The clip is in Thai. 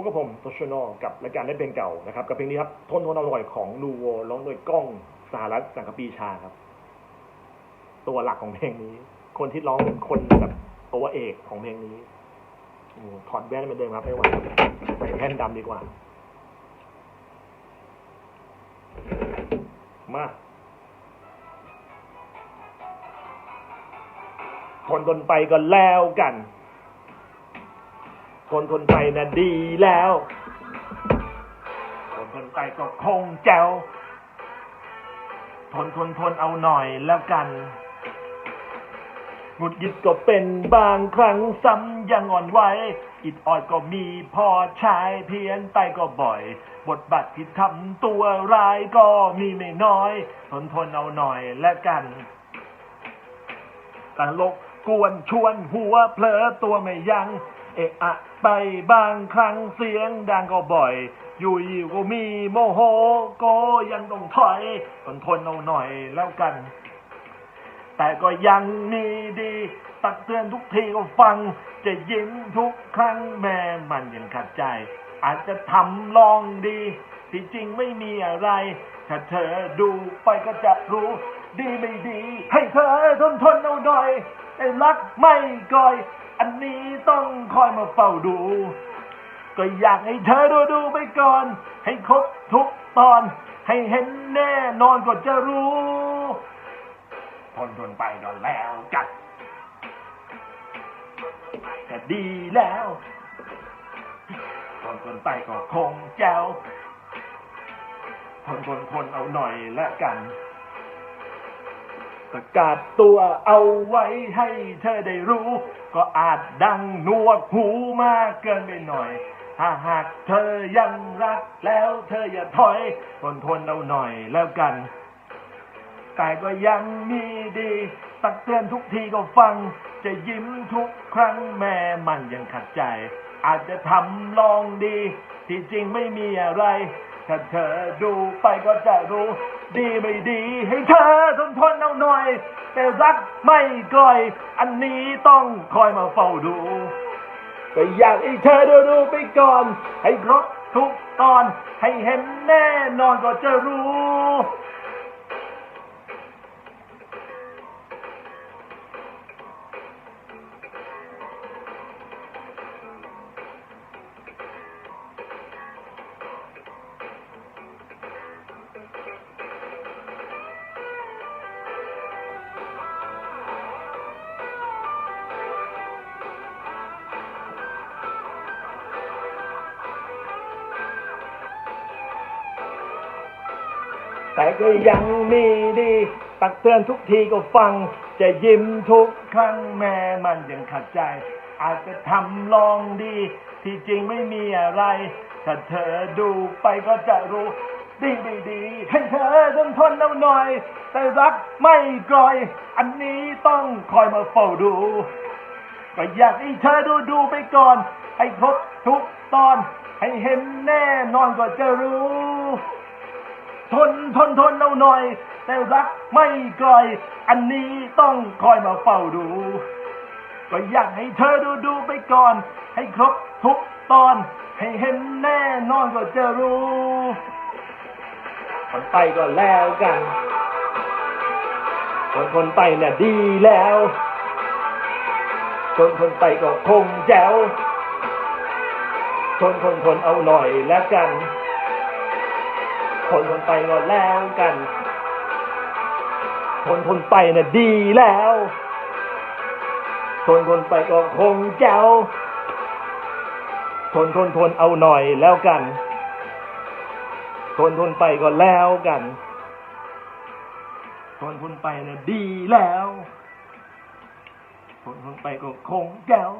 พบกับผมโตชโนกับรายการเล่นเพลงเก่านะครับกับเพลงนี้ครับทนทนอร่อยของนูโวร้องโดยก้องสหรัฐสังกปีชาครับ ตัวหลักของเพลงนี้ คนที่ร้องเป็นคนแบบตัวเอกของเพลงนี้ถอดแว่นเหมือนเดิมครับไม่ไหวใส่แว่นดำดีกว่า มาทนทนไปก็แล้วกัน ทนทนไปนะดีแล้วทนทนไปก็คงแจวทนทนทนเอาหน่อยแล้วกันหงุดหงิดก็เป็นบางครั้งซ้ำยังอ่อนไหวอิดออดก็มีพอใช้เพี้ยนไปก็บ่อย บทบาทที่ทำตัวร้ายก็มีไม่น้อย ทนทนเอาหน่อยแล้วกันตลกกวนชวนหัวเผลอตัวไม่ยัง้ง เอะอะไปบางครั้งเสียงดังก็บ่อย อยู่อยู่ก็มีโมโหก็ยังต้องถอยทนทนเอาหน่อยแล้วกัน แต่ก็ยังมีดี ตักเตือนทุกทีก็ฟัง จะยิ้มทุกครั้งแม่มันยังขัดใจ อาจจะทำลองดีที่จริงไม่มีอะไร ถ้าเธอดูไปก็จะรู้ ดีไม่ดี ให้เธอทนทนเอาหน่อยไอ้รักไม่ก่อย อันนี้ต้องคอยมาเฝ้าดู ก็อยากให้เธอดูดูไปก่อน ให้ครบทุกตอน ให้เห็นแน่นอนก็จะรู้ทนทนไปก็แล้วกันแต่ดีแล้วทนทนไปก็คงแจวทนทนทนเอาหน่อยละกัน ประกาศตัวเอาไว้ให้เธอได้รู้ ก็อาจดังนวกหูมากเกินไปหน่อย ถ้าหากเธอยังรักแล้วเธออย่าถอยทนทนเอาหน่อยแล้วกัน แต่ก็ยังมีดี ตักเตือนทุกทีก็ฟัง จะยิ้มทุกครั้งแม่มันยังขัดใจ อาจจะทำลองดี ที่จริงไม่มีอะไร ถ้าเธอดูไปก็จะรู้ ดีไม่ดีให้เธอทนทนเอาหน่อย แต่รักไม่กล่อย อันนี้ต้องคอยมาเฝ้าดูก็อยากให้เธอดูดูไปก่อน ให้ครบทุกตอนให้เห็นแน่นอนก็จะรู้ แต่ก็ยังมีดี ตักเตือนทุกทีก็ฟัง จะยิ้มทุกครั้งแม่มันยังขัดใจ อาจจะทำลองดี ที่จริงไม่มีอะไร ถ้าเธอดูไปก็จะรู้ ดีดีดีให้เธอทนทนเอาหน่อย แต่รักไม่กล่อย อันนี้ต้องคอยมาเฝ้าดู ก็อยากให้เธอดูดูไปก่อน ให้ครบทุกตอน ให้เห็นแน่นอนก็จะรู้ ทนทนทนเอาหน่อย แต่รักไม่กลอยอันนี้ต้องคอยมาเฝ้าดู ก็อยากให้เธอดูดูไปก่อน ให้ครบทุกตอน ให้เห็นแน่นอนก็จะรู้คนไปก็แล้วกัน คนคนไปเนี่ยดีแล้ว คนคนไปก็คงแจ๋วทนทนทนเอาหน่อยแล้วกัน คนทนไปก็แล้วกัน ทนทนไปน่ะดีแล้ว ทนทนไปก็คงแจ๋วทนทนทนเอาหน่อยแล้วกัน ทนทนไปก็แล้วกัน ทนทนไปน่ะดีแล้ว ทนทนไปก็คงแจ๋ว